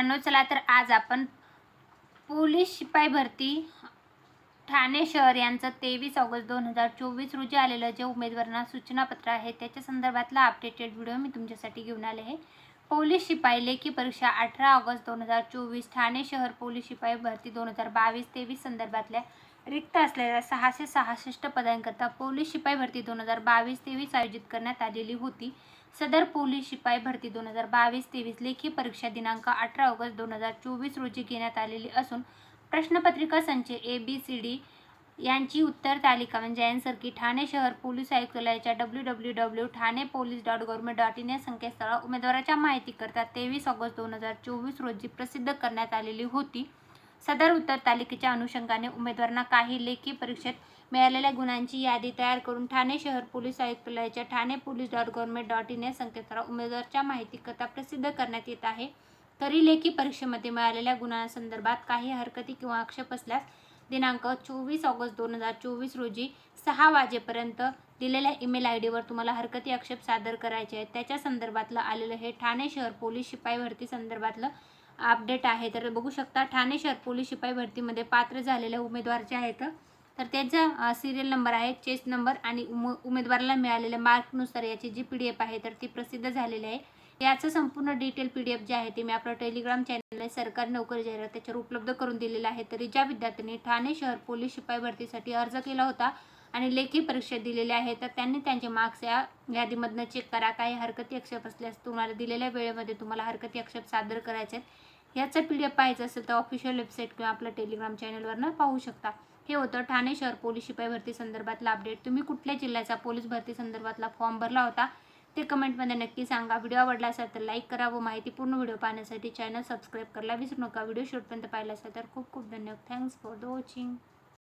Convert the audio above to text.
मित्रांनो चला तर आज आपण पोलीस शिपाई भरती ठाणे शहर यांचं तेवीस ऑगस्ट दोन हजार चोवीस रोजी आलेलं जे उमेदवारांना सूचनापत्र आहे त्याच्या संदर्भातला अपडेटेड व्हिडिओ मी तुमच्यासाठी घेऊन आले आहे. पोलीस शिपाई लेखी परीक्षा अठरा ऑगस्ट दोन हजार चोवीस ठाणे शहर पोलीस शिपाई भरती दोन हजार बावीस तेवीस संदर्भातल्या रिक्त असलेल्या सहाशे सहासष्ट पदांकरता पोलीस शिपाई भरती दोन हजार बावीस तेवीस आयोजित करण्यात आलेली होती. सदर पोलीस शिपाई भरती दोन हजार बावीस तेवीस लेखी परीक्षा दिनांक अठरा ऑगस्ट दोन हजार चोवीस रोजी घेण्यात आलेली असून प्रश्नपत्रिका संच ए बी सी डी यांची उत्तर तालिका म्हणजे आन्सर की ठाणे शहर पोलीस आयुक्तालयाच्या W W W Thane police dot government dot in या संकेतस्थळावर उमेदवाराच्या माहितीकरता तेवीस ऑगस्ट दोन हजार चोवीस रोजी प्रसिद्ध करण्यात आलेली होती. सदर उत्तर तालिकेच्या अनुषंगाने उमेदवारांना काही लेखी परीक्षेत मिळालेल्या गुणांची यादी तयार करून ठाणे शहर पोलीस आयुक्तालयाच्या Thane police dot government dot in या संकेतस्थळावर उमेदवाराच्या माहितीकरता प्रसिद्ध करण्यात येत आहे. तरी लेखी परीक्षेमध्ये मिळालेल्या गुणांसंदर्भात काही हरकती किंवा आक्षेप असल्यास दिनांक चोवीस ऑगस्ट दोन हजार चोवीस रोजी सहा वाजेपर्यंत दिलेल्या ईमेल आय डीवर तुम्हाला हरकती आक्षेप सादर करायचे आहेत. त्याच्या संदर्भातलं आलेलं हे ठाणे शहर पोलीस शिपाई भरती संदर्भातलं अपडेट आहे. तर बघू शकता ठाणे शहर पोलीस शिपाई भरतीमध्ये पात्र झालेल्या उमेदवार जे आहेत. तर त्याचा सिरियल नंबर आहे चेस नंबर आणि उम उमेदवाराला मिळालेल्या मार्कनुसार याची जी पी डी एफ आहे तर ती प्रसिद्ध झालेली आहे. याचं संपूर्ण डिटेल पी डी एफ जे आहे ते मी आपलं टेलिग्राम चॅनल सरकारी नोकरी जाहिरात त्याच्यावर उपलब्ध करून दिलेलं आहे. तरी ज्या विद्यार्थ्यांनी ठाणे शहर पोलीस शिपाई भरतीसाठी अर्ज केला होता आणि लेखी परीक्षा दिलेल्या आहे तर त्यांनी त्यांचे मार्क्स या यादीमधनं चेक करा. काही हरकती आक्षेप असल्यास तुम्हाला दिलेल्या वेळेमध्ये तुम्हाला हरकती आक्षेप सादर करायचे आहेत. याचं पी डी एफ पाहायचं असेल तर ऑफिशियल वेबसाईट किंवा आपल्या टेलिग्राम चॅनलवरनं पाहू शकता. हे होतं ठाणे शहर पोलीस शिपाई भरती संदर्भातला अपडेट तुम्ही कुठल्या जिल्ह्याचा पोलीस भरती संदर्भातला फॉर्म भरला होता? ते कमेंटमध्ये नक्की सांगा. व्हिडिओ आवडला असेल तर लाईक करा व माहितीपूर्ण व्हिडिओ पाहण्यासाठी चॅनल सबस्क्राईब करायला विसरू नका. व्हिडिओ शेवटपर्यंत पाहिला असेल तर खूप खूप धन्यवाद. Thanks for the watching